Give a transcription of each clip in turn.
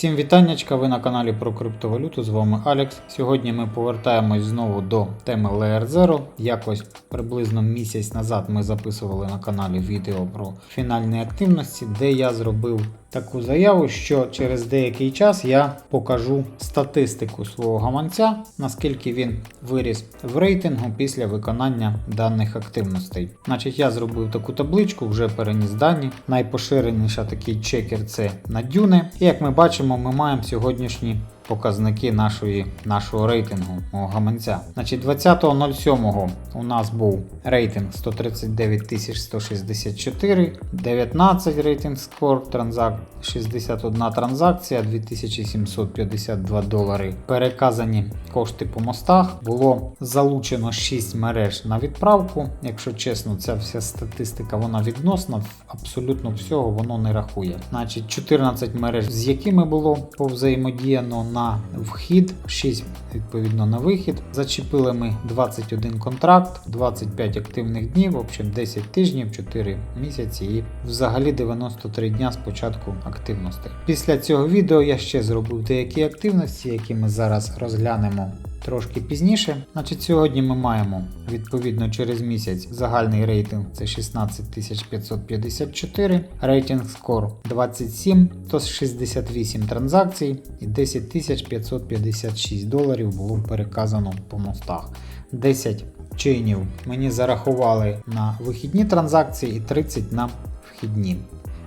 Всім вітаннячка, ви на каналі про криптовалюту. З вами Алекс. Сьогодні ми повертаємось знову до теми Layer Zero. Якось приблизно місяць назад ми записували на каналі відео про фінальні активності, де я зробив таку заяву, що через деякий час я покажу статистику свого гаманця, наскільки він виріс в рейтингу після виконання даних активностей. Значить, я зробив таку табличку, вже переніс дані. Найпоширеніша такий чекер це на дюни. І як ми бачимо, ми маємо сьогоднішні показники нашої, нашого рейтингу, гаманця. Значить, 20.07 у нас був рейтинг 139 164, 19 рейтинг скор, транзак, 61 транзакція, 2752 долари. Переказані кошти по мостах. Було залучено 6 мереж на відправку. Якщо чесно, ця вся статистика вона відносна, абсолютно всього воно не рахує. Значить, 14 мереж, з якими було повзаємодіяно на вхід, 6 відповідно на вихід. Зачепили ми 21 контракт, 25 активних днів, в общем 10 тижнів, 4 місяці і взагалі 93 дня з початку активності. Після цього відео я ще зробив деякі активності, які ми зараз розглянемо. Трошки пізніше, значить, сьогодні ми маємо відповідно через місяць загальний рейтинг це 16554, рейтинг скор 27, 168 транзакцій і 10556 доларів було переказано по мостах. 10 чинів мені зарахували на вихідні транзакції і 30 на вхідні.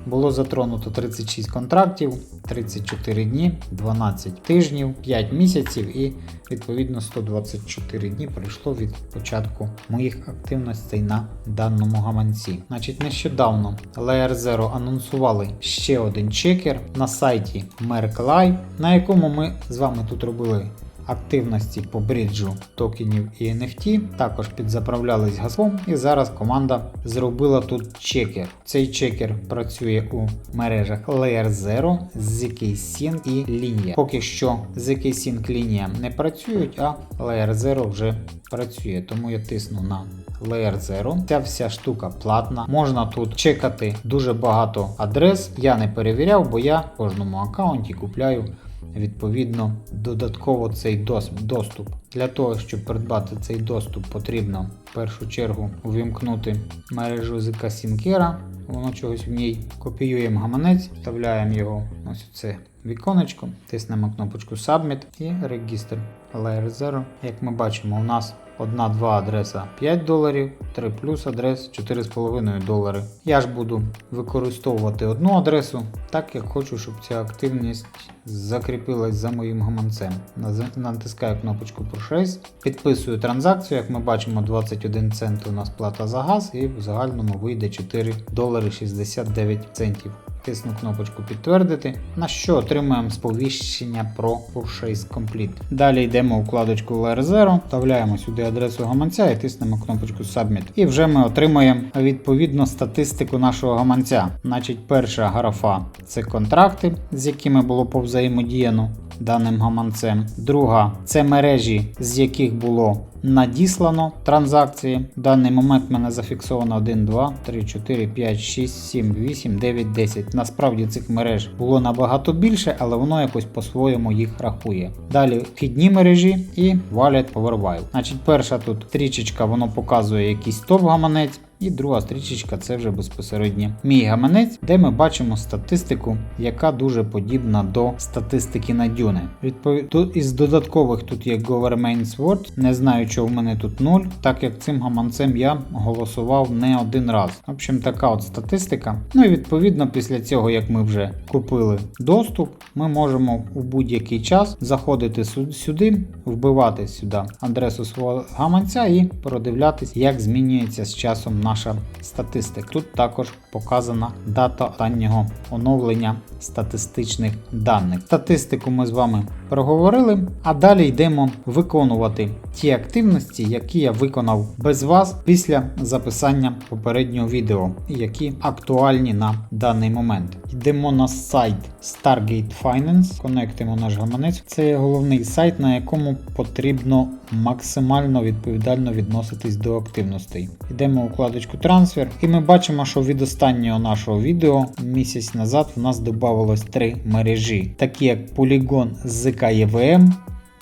Було затронуто 36 контрактів, 34 дні, 12 тижнів, 5 місяців і відповідно 124 дні пройшло від початку моїх активностей на даному гаманці. Значить, нещодавно Layer Zero анонсували ще один чекер на сайті Merkline, на якому ми з вами тут робили активності по бриджу токенів і NFT. Також підзаправлялись газом, і зараз команда зробила тут чекер. Цей чекер працює у мережах Layer Zero, ZK-Sync і Linea. Поки що ZK-Sync лінія не працюють, а Layer Zero вже працює, тому я тисну на Layer Zero. Ця вся штука платна. Можна тут чекати дуже багато адрес. Я не перевіряв, бо я в кожному аккаунті купляю відповідно додатково цей доступ. Для того, щоб придбати цей доступ, потрібно в першу чергу увімкнути мережу ZK Syncera. Воно чогось в ній копіюємо гаманець, вставляємо його ось це віконечко, тиснемо кнопочку Submit і регістр Layer Zero. Як ми бачимо, у нас 1-2 адреса 5 доларів, 3 плюс адрес 4,5 долари. Я ж буду використовувати одну адресу, так як хочу, щоб ця активність закріпилась за моїм гаманцем. Натискаю кнопочку Purchase, підписую транзакцію. Як ми бачимо, 21 цент у нас плата за газ, і в загальному вийде 4 долари 69 центів. Тисну кнопочку підтвердити, на що отримуємо сповіщення про Purchase Complete. Далі йдемо у вкладочку Layer Zero, вставляємо сюди адресу гаманця і тиснемо кнопочку Submit. І вже ми отримаємо відповідно статистику нашого гаманця. Значить, перша графа це контракти, з якими було повзаємодіяно даним гаманцем. Друга це мережі, з яких було надіслано транзакції. В даний момент в мене зафіксовано 1, 2, 3, 4, 5, 6, 7, 8, 9, 10. Насправді цих мереж було набагато більше, але воно якось по-своєму їх рахує. Далі вхідні мережі і Wallet Powerwire. Значить, перша тут стрічечка, воно показує якийсь топ-гаманець. І друга стрічечка це вже безпосередньо мій гаманець, де ми бачимо статистику, яка дуже подібна до статистики на дюни. Відповід... Тут із додаткових тут є Government Word. Не знаю, що в мене тут 0, так як цим гаманцем я голосував не один раз. В общем, така от статистика. Ну і відповідно, після цього, як ми вже купили доступ, ми можемо у будь-який час заходити сюди, вбивати сюди адресу свого гаманця і продивлятись, як змінюється з часом наша статистика. Тут також показана дата останнього оновлення статистичних даних. Статистику ми з вами проговорили, а далі йдемо виконувати ті активності, які я виконав без вас після записання попереднього відео, які актуальні на даний момент. Йдемо на сайт Stargate Finance, конектимо наш гаманець. Це головний сайт, на якому потрібно максимально відповідально відноситись до активностей. Йдемо у вкладочку трансфер, і ми бачимо, що від останнього нашого відео місяць назад в нас додавалось три мережі, такі як Polygon ZK EVM,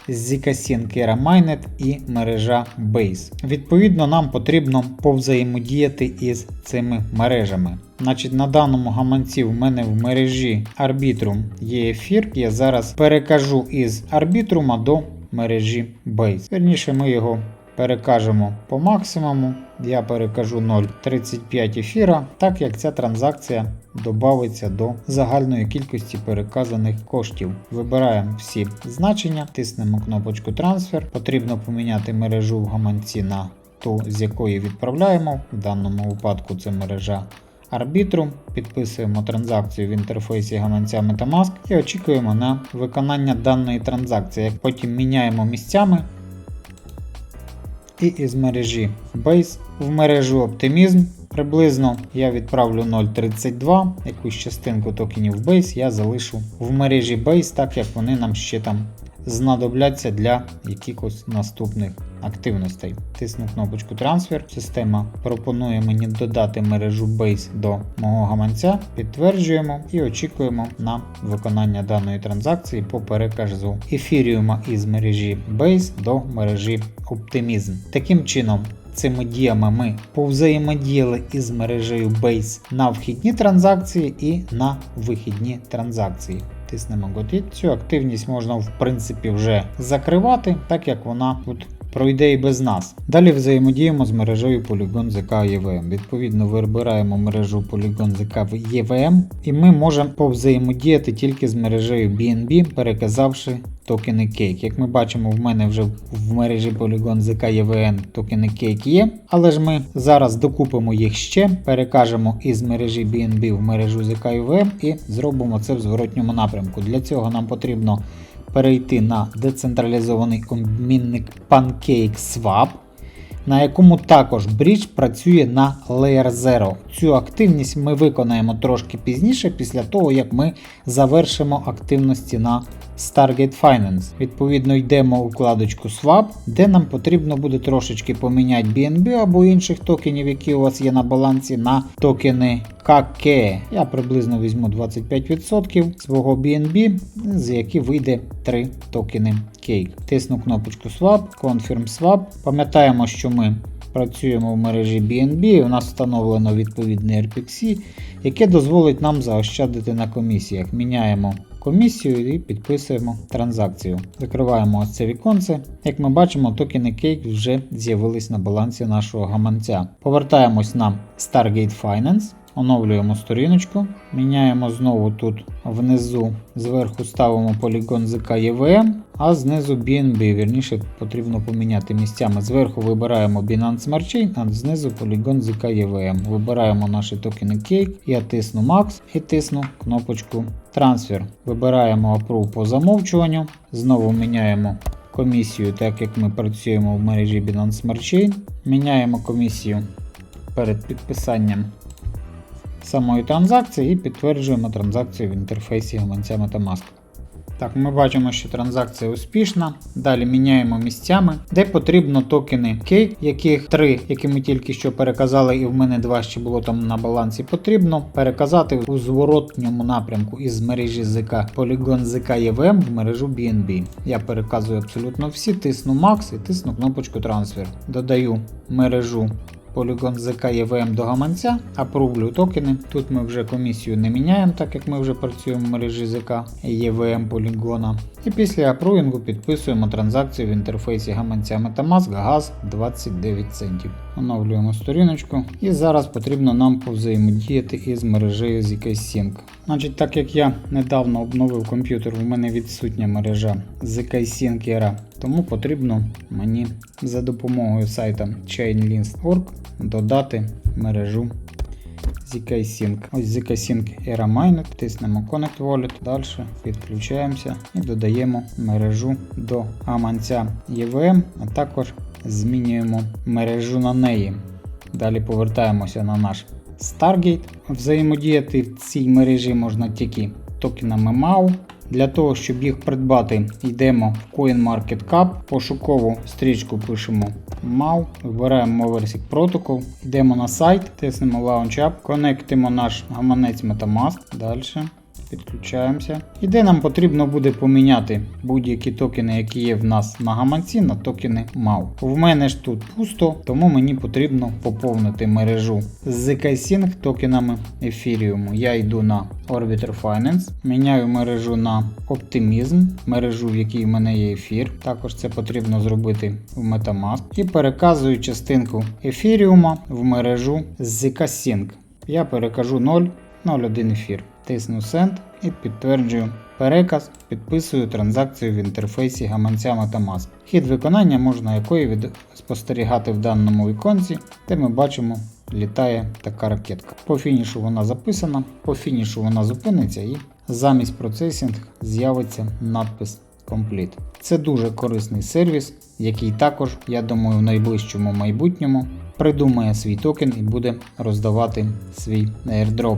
Zcasin Kera Mainnet і мережа Base. Відповідно, нам потрібно повзаємодіяти із цими мережами. Значить, на даному гаманці в мене в мережі Arbitrum є ефір. Я зараз перекажу із Arbitrum до мережі Base. Вірніше, ми його перекажемо по максимуму. Я перекажу 0,35 ефіра, так як ця транзакція додається до загальної кількості переказаних коштів. Вибираємо всі значення, тиснемо кнопочку трансфер. Потрібно поміняти мережу в гаманці на ту, з якої відправляємо. В даному випадку це мережа Arbitrum, підписуємо транзакцію в інтерфейсі гаманця Metamask і очікуємо на виконання даної транзакції. Потім міняємо місцями і із мережі Base в мережу Optimism. Приблизно я відправлю 0.32, якусь частинку токенів Base я залишу в мережі Base, так як вони нам ще там знадобляться для якихось наступних активностей. Тисну кнопочку трансфер. Система пропонує мені додати мережу Base до мого гаманця. Підтверджуємо і очікуємо на виконання даної транзакції по переказу ефіріума із мережі Base до мережі Optimism. Таким чином. Цими діями ми повзаємодіяли із мережею Base на вхідні транзакції і на вихідні транзакції. Тиснемо Готит. Цю активність можна в принципі вже закривати, так як вона тут пройде і без нас. Далі взаємодіємо з мережею Polygon ZK EVM. Відповідно, вибираємо мережу Polygon ZK EVM і ми можемо повзаємодіяти тільки з мережею BNB, переказавши токени Cake. Як ми бачимо, в мене вже в мережі Polygon ZK EVM токени Cake є, але ж ми зараз докупимо їх ще, перекажемо із мережі BNB в мережу ZK EVM і зробимо це в зворотньому напрямку. Для цього нам потрібно перейти на децентралізований обмінник PancakeSwap, на якому також брідж працює на Layer 0. Цю активність ми виконаємо трошки пізніше, після того як ми завершимо активності на Stargate Finance. Відповідно, йдемо у вкладочку Swap, де нам потрібно буде трошечки поміняти BNB або інших токенів, які у вас є на балансі, на токени KK. Я приблизно візьму 25% свого BNB, з яких вийде 3 токени Cake. Тисну кнопочку Swap, Confirm Swap. Пам'ятаємо, що ми працюємо в мережі BNB, у нас встановлено відповідне RPXE, яке дозволить нам заощадити на комісіях. Міняємо комісію і підписуємо транзакцію. Закриваємо ось це віконце. Як ми бачимо, токени Cake вже з'явились на балансі нашого гаманця. Повертаємось на Stargate Finance. Оновлюємо сторіночку, міняємо знову тут внизу, зверху ставимо полігон ZK EVM, а знизу BNB, вірніше потрібно поміняти місцями. Зверху вибираємо Binance Smart Chain, а знизу Polygon ZK EVM. Вибираємо наші токени Cake, я тисну Max і тисну кнопочку Transfer. Вибираємо Approve по замовчуванню, знову міняємо комісію, так як ми працюємо в мережі Binance Smart Chain. Міняємо комісію перед підписанням самої транзакції і підтверджуємо транзакцію в інтерфейсі гаманця Metamask. Так, ми бачимо, що транзакція успішна. Далі міняємо місцями, де потрібно токени Cake, яких три, які ми тільки що переказали, і в мене два ще було там на балансі. Потрібно переказати у зворотньому напрямку із мережі ZK Polygon ZK EVM в мережу BNB. Я переказую абсолютно всі, тисну Max і тисну кнопочку Transfer. Додаю мережу Polygon ZK EVM до гаманця, апрувлю токени. Тут ми вже комісію не міняємо, так як ми вже працюємо в мережі ZK EVM Polygon. І після апрувінгу підписуємо транзакцію в інтерфейсі гаманця Metamask газ 29 центів. Оновлюємо сторіночку. І зараз потрібно нам повзаємодіяти із мережею ZK-Sync. Значить, так як я недавно обновив комп'ютер, у мене відсутня мережа ZK-Sync Era, тому потрібно мені за допомогою сайта chainlist.org додати мережу ZK-Sync. Ось ZK-Sync Era Mainnet, тиснемо Connect Wallet, далі підключаємося і додаємо мережу до гаманця EVM, а також змінюємо мережу на неї. Далі повертаємося на наш Stargate. Взаємодіяти в цій мережі можна тільки токенами MAU, Для того, щоб їх придбати, йдемо в CoinMarketCap, пошукову стрічку пишемо MAU, вибираємо Moversic Protocol, йдемо на сайт, тиснемо Launch App, конектимо наш гаманець Metamask. Далі. Підключаємося. І де нам потрібно буде поміняти будь-які токени, які є в нас на гаманці, на токени MAU. В мене ж тут пусто, тому мені потрібно поповнити мережу з ZK-Sync токенами Ethereum. Я йду на Orbiter Finance, міняю мережу на Optimism, мережу, в якій в мене є ефір. Також це потрібно зробити в Metamask. І переказую частинку Ethereum в мережу ZK-Sync. Я перекажу 0, 0,1 ефір. Тисну Send і підтверджую переказ, підписую транзакцію в інтерфейсі гаманця Metamask. Хід виконання можна якої від... спостерігати в даному віконці, де ми бачимо, літає така ракетка. По фінішу вона записана, по фінішу вона зупиниться і замість процесінг з'явиться надпис Complete. Це дуже корисний сервіс, який також, я думаю, в найближчому майбутньому придумає свій токен і буде роздавати свій airdrop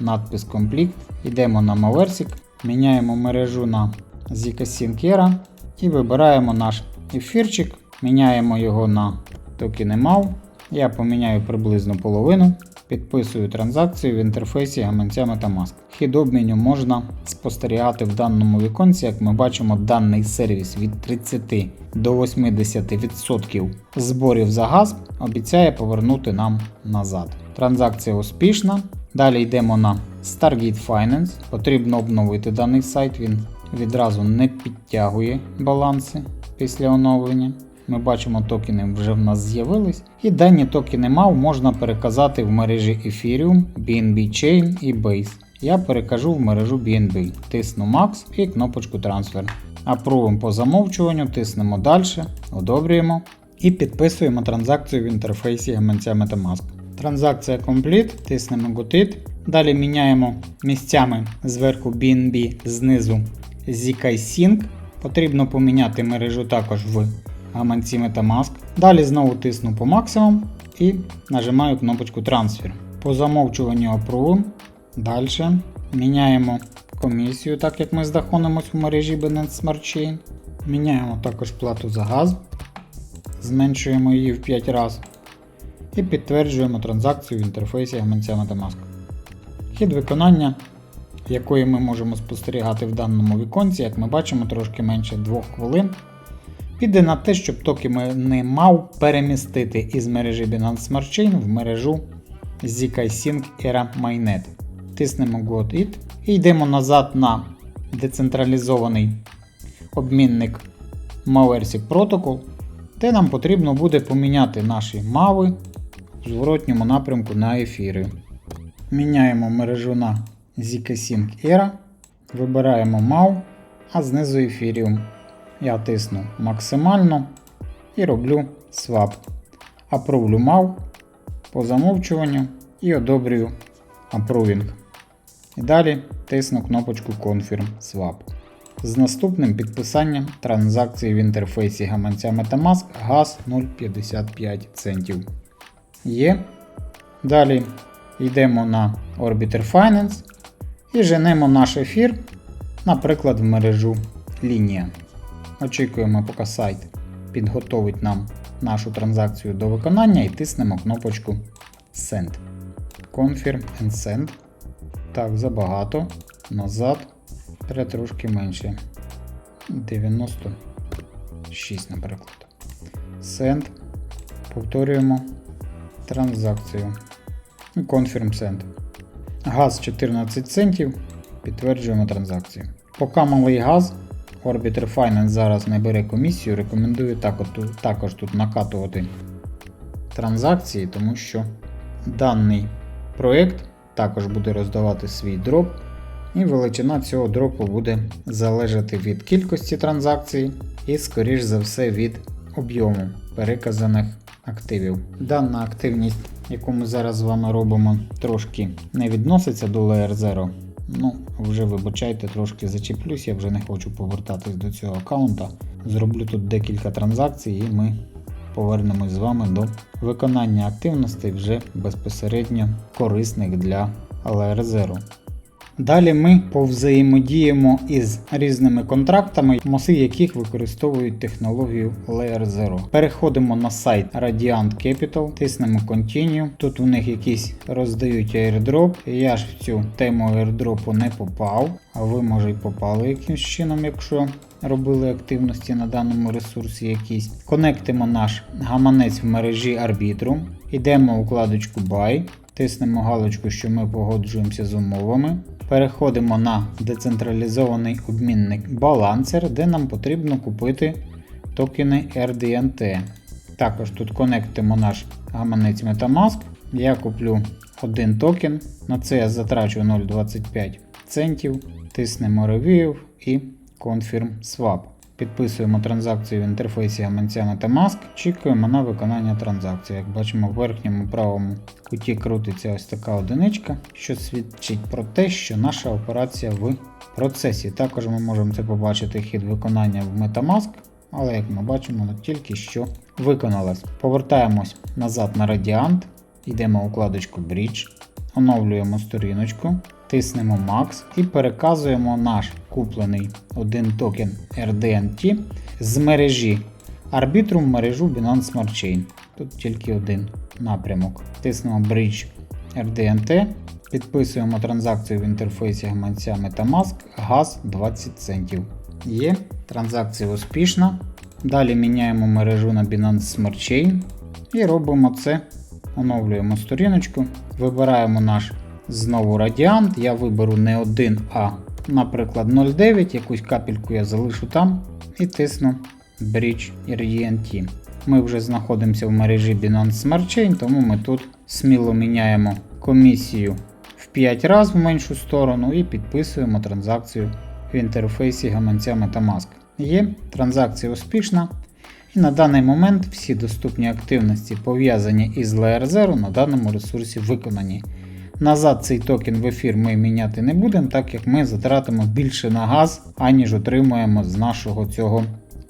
надпис Complete. Йдемо на Maversic, міняємо мережу на Era і вибираємо наш ефірчик, міняємо його на MAU. Я поміняю приблизно половину. Підписую транзакцію в інтерфейсі гаманця Metamask. Хід обміню можна спостерігати в даному віконці, як ми бачимо, даний сервіс від 30 до 80% зборів за газ обіцяє повернути нам назад. Транзакція успішна. Далі йдемо на Stargate Finance. Потрібно обновити даний сайт, він відразу не підтягує баланси після оновлення. Ми бачимо, токени вже в нас з'явились. І дані токени MAU можна переказати в мережі Ethereum, BNB Chain і Base. Я перекажу в мережу BNB. Тисну Max і кнопочку Transfer. Апрувимо по замовчуванню, тиснемо далі, одобрюємо і підписуємо транзакцію в інтерфейсі гаманця Metamask. Транзакція Complete, тиснемо Got. Далі міняємо місцями зверху BNB знизу ZK Sync. Потрібно поміняти мережу також в гаманці Metamask. Далі знову тисну по максимум і нажимаю кнопочку Transfer. По замовчуванню Approve. Далі міняємо комісію, так як ми знаходимося в мережі Binance Smart Chain. Міняємо також плату за газ. Зменшуємо її в 5 разів. І підтверджуємо транзакцію в інтерфейсі гаманця Metamask. Хід виконання, якої ми можемо спостерігати в даному віконці, як ми бачимо, трошки менше 2 хвилин. Піде на те, щоб токени не мав перемістити із мережі Binance Smart Chain в мережу ZK Sync Era Mainnet. Тиснемо Got It і йдемо назад на децентралізований обмінник Maversic Protocol, де нам потрібно буде поміняти наші мави зворотньому напрямку на ефіри. Міняємо мережу на ZK Sync Era, вибираємо MAU, а знизу Ethereum. Я тисну максимально і роблю свап. Апрувлю MAU по замовчуванню і одобрюю Approving. І далі тисну кнопочку Confirm Swap. З наступним підписанням транзакції в інтерфейсі гаманця Metamask газ 0,55 центів. Є. Далі йдемо на Orbiter Finance і женемо наш ефір, наприклад, в мережу Лінія. Очікуємо, поки сайт підготовить нам нашу транзакцію до виконання і тиснемо кнопочку Send. Confirm and Send. Так, забагато. Назад. Треба трошки менше. 96, наприклад. Send. Повторюємо транзакцію. І Confirm Send. Газ 14 центів. Підтверджуємо транзакцію. Поки малий газ, Orbiter Finance зараз не бере комісію, рекомендую також, тут накатувати транзакції, тому що даний проєкт також буде роздавати свій дроп, і величина цього дропу буде залежати від кількості транзакцій і, скоріш за все, від об'єму переказаних активів. Дана активність, яку ми зараз з вами робимо, трошки не відноситься до Layer 0. Ну, вже вибачайте, трошки зачеплюсь, я вже не хочу повертатись до цього аккаунта. Зроблю тут декілька транзакцій і ми повернемось з вами до виконання активностей вже безпосередньо корисних для Layer 0. Далі ми повзаємодіємо із різними контрактами, моси яких використовують технологію Layer Zero. Переходимо на сайт Radiant Capital, тиснемо Continue. Тут у них якісь роздають airdrop. Я ж в цю тему airdropу не попав, а ви може й попали якимось чином, якщо робили активності на даному ресурсі якісь. Конектимо наш гаманець в мережі Arbitrum, йдемо у вкладочку Buy, тиснемо галочку, що ми погоджуємося з умовами. Переходимо на децентралізований обмінник Balancer, де нам потрібно купити токени RDNT. Також тут конектимо наш гаманець Metamask. Я куплю один токен. На це я затрачу 0,25 центів. Тиснемо Review і Confirm Swap. Підписуємо транзакцію в інтерфейсі гаманця Metamask, чекаємо на виконання транзакції. Як бачимо, в верхньому правому куті крутиться ось така одиничка, що свідчить про те, що наша операція в процесі. Також ми можемо це побачити хід виконання в Metamask, але як ми бачимо, тільки що виконалось. Повертаємось назад на Radiant, йдемо у вкладочку Bridge, оновлюємо сторіночку, тиснемо Max і переказуємо наш куплений один токен RDNT з мережі Arbitrum мережу Binance Smart Chain. Тут тільки один напрямок. Тиснемо Bridge RDNT, підписуємо транзакцію в інтерфейсі гаманця Metamask газ 20 центів. Є, транзакція успішна. Далі міняємо мережу на Binance Smart Chain і робимо це. Оновлюємо сторіночку, вибираємо наш знову радіант. Я виберу не один, а, наприклад, 0,9, якусь капельку я залишу там і тисну Bridge RDNT. Ми вже знаходимося в мережі Binance Smart Chain, тому ми тут сміло міняємо комісію в 5 разів в меншу сторону і підписуємо транзакцію в інтерфейсі гаманця Metamask. Є, транзакція успішна. І на даний момент всі доступні активності, пов'язані із Layer Zero, на даному ресурсі виконані. Назад цей токен в ефір ми міняти не будемо, так як ми затратимо більше на газ, аніж отримуємо з нашого цього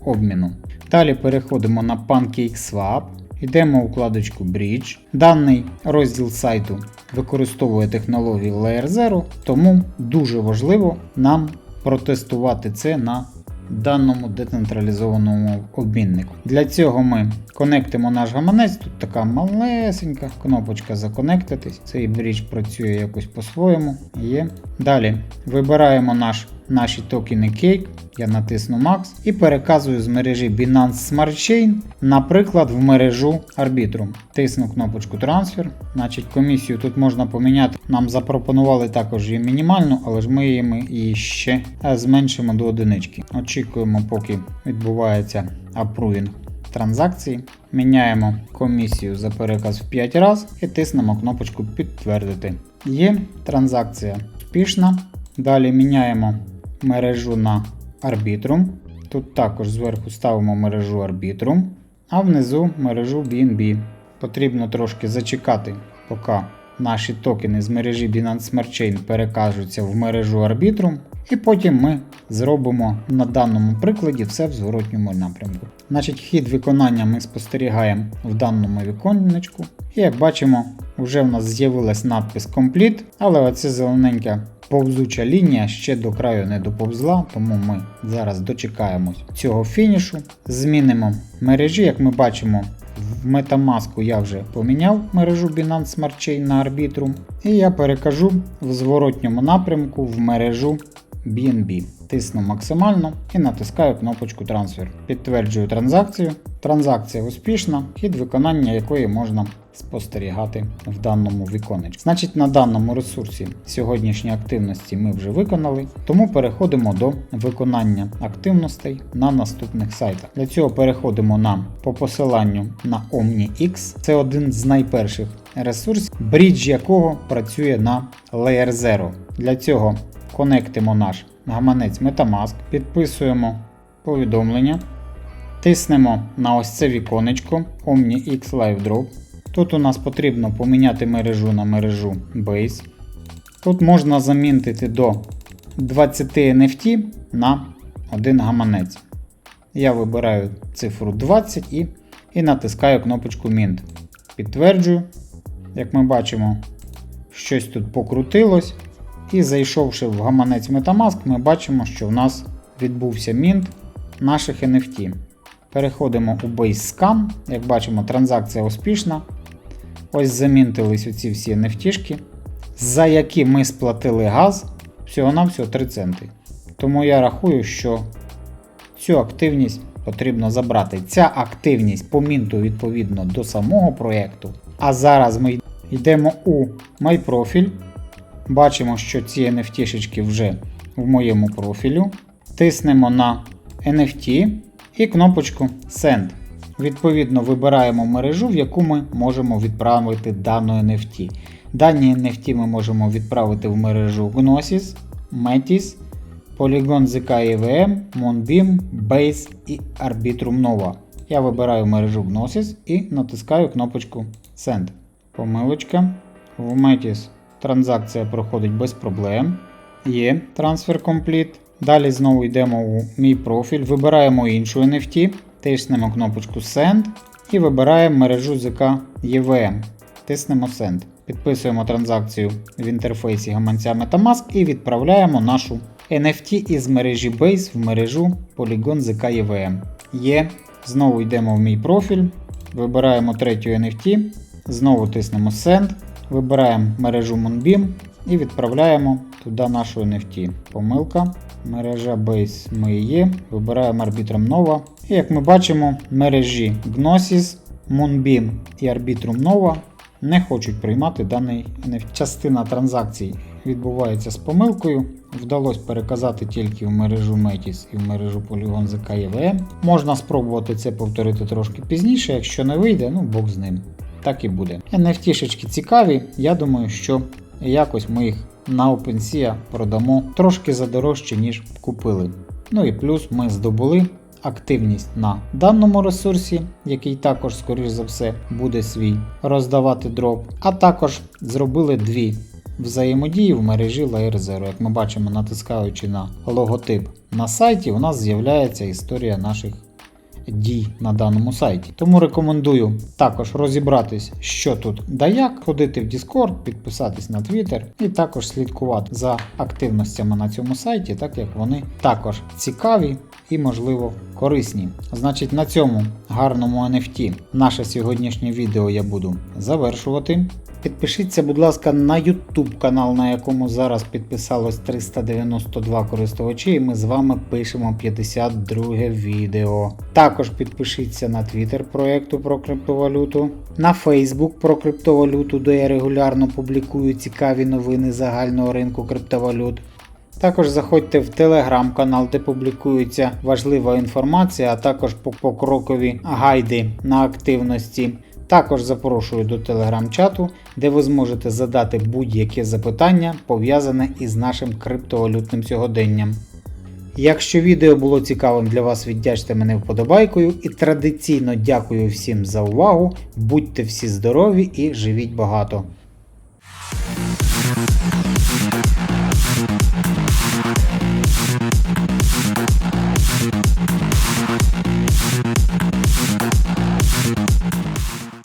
обміну. Далі переходимо на PancakeSwap, йдемо у вкладочку Bridge. Даний розділ сайту використовує технологію Layer Zero, тому дуже важливо нам протестувати це на даному децентралізованому обміннику. Для цього ми конектимо наш гаманець. Тут така малесенька кнопочка законектитись. Цей бріч працює якось по-своєму. Є. Далі вибираємо наш, наші токени Cake. Я натисну Max і переказую з мережі Binance Smart Chain, наприклад, в мережу Arbitrum. Тисну кнопочку Transfer. Значить, комісію тут можна поміняти. Нам запропонували також її мінімальну, але ж ми її ще зменшимо до одинички. Очікуємо, поки відбувається апрувінг транзакції. Міняємо комісію за переказ в 5 разів і тиснемо кнопочку Підтвердити. Є транзакція успішна. Далі міняємо мережу на Arbitrum. Тут також зверху ставимо мережу Arbitrum, а внизу мережу BNB. Потрібно трошки зачекати, поки наші токени з мережі Binance Smart Chain перекажуться в мережу Arbitrum. І потім ми зробимо на даному прикладі все в зворотньому напрямку. Значить, хід виконання ми спостерігаємо в даному віконечку. І як бачимо, вже в нас з'явилась надпис Complete, але оця зелененька повзуча лінія ще до краю не доповзла, тому ми зараз дочекаємось цього фінішу. Змінимо мережі, як ми бачимо. В Metamask я вже поміняв мережу Binance Smart Chain на Arbitrum, і я перекажу в зворотньому напрямку в мережу BNB. Тисну максимально і натискаю кнопочку трансфер. Підтверджую транзакцію. Транзакція успішна, хід виконання якої можна спостерігати в даному віконечку. Значить, на даному ресурсі сьогоднішні активності ми вже виконали, тому переходимо до виконання активностей на наступних сайтах. Для цього переходимо на по посиланню на OmniX. Це один з найперших ресурсів, брідж якого працює на Layer Zero. Для цього конектимо наш гаманець Metamask, підписуємо повідомлення, тиснемо на ось це віконечко OmniX Live Drop. Тут у нас потрібно поміняти мережу на мережу Base. Тут можна замінити до 20 NFT на один гаманець. Я вибираю цифру 20 і, і натискаю кнопочку Mint. Підтверджую, як ми бачимо, щось тут покрутилось. І зайшовши в гаманець Metamask, ми бачимо, що в нас відбувся мінт наших NFT. Переходимо у Base Scan. Як бачимо, транзакція успішна. Ось замінтились оці всі NFT, за які ми сплатили газ всього-навсього 3 центи. Тому я рахую, що цю активність потрібно забрати. Ця активність по мінту відповідно до самого проєкту. А зараз ми йдемо у MyProfile. Бачимо, що ці NFT вже в моєму профілю. Тиснемо на NFT і кнопочку Send. Відповідно, вибираємо мережу, в яку ми можемо відправити дану NFT. Дані NFT ми можемо відправити в мережу Gnosis, Metis, Polygon ZK EVM, Moonbeam, Base і Arbitrum Nova. Я вибираю мережу Gnosis і натискаю кнопочку Send. Помилочка. В Metis транзакція проходить без проблем. Є Transfer Complete. Далі знову йдемо у мій профіль, вибираємо іншу NFT, тиснемо кнопочку Send і вибираємо мережу ZK EVM. Тиснемо Send. Підписуємо транзакцію в інтерфейсі гаманця Metamask і відправляємо нашу NFT із мережі Base в мережу Polygon ZK EVM. Є. Знову йдемо в мій профіль, вибираємо третю NFT, знову тиснемо Send, вибираємо мережу Moonbeam і відправляємо туди нашу NFT. Помилка. Мережа Base ми є. Вибираємо Arbitrum Nova. І як ми бачимо, мережі Gnosis, Moonbeam і Arbitrum Nova не хочуть приймати даний NFT. Частина транзакцій відбувається з помилкою. Вдалося переказати тільки в мережу Metis і в мережу Polygon ZK EVM. Можна спробувати це повторити трошки пізніше, якщо не вийде, ну Бог з ним. Так і буде. NFT-шечки цікаві, я думаю, що якось ми їх на OpenSea продамо трошки задорожче, ніж купили. Ну і плюс ми здобули активність на даному ресурсі, який також, скоріш за все, буде свій роздавати дроп. А також зробили дві взаємодії в мережі Layer 0. Як ми бачимо, натискаючи на логотип на сайті, у нас з'являється історія наших дій на даному сайті. Тому рекомендую також розібратись, що тут да як, ходити в Discord, підписатись на Twitter і також слідкувати за активностями на цьому сайті, так як вони також цікаві і, можливо, корисні. Значить, на цьому гарному NFT наше сьогоднішнє відео я буду завершувати. Підпишіться, будь ласка, на YouTube канал, на якому зараз підписалось 392 користувачі, і ми з вами пишемо 52 відео. Також підпишіться на Twitter проєкту про криптовалюту, на Facebook про криптовалюту, де я регулярно публікую цікаві новини загального ринку криптовалют. Також заходьте в телеграм-канал, де публікується важлива інформація, а також покрокові гайди на активності. Також запрошую до телеграм-чату, де ви зможете задати будь-яке запитання, пов'язане із нашим криптовалютним сьогоденням. Якщо відео було цікавим для вас, віддячте мене вподобайкою і традиційно дякую всім за увагу. Будьте всі здорові і живіть багато!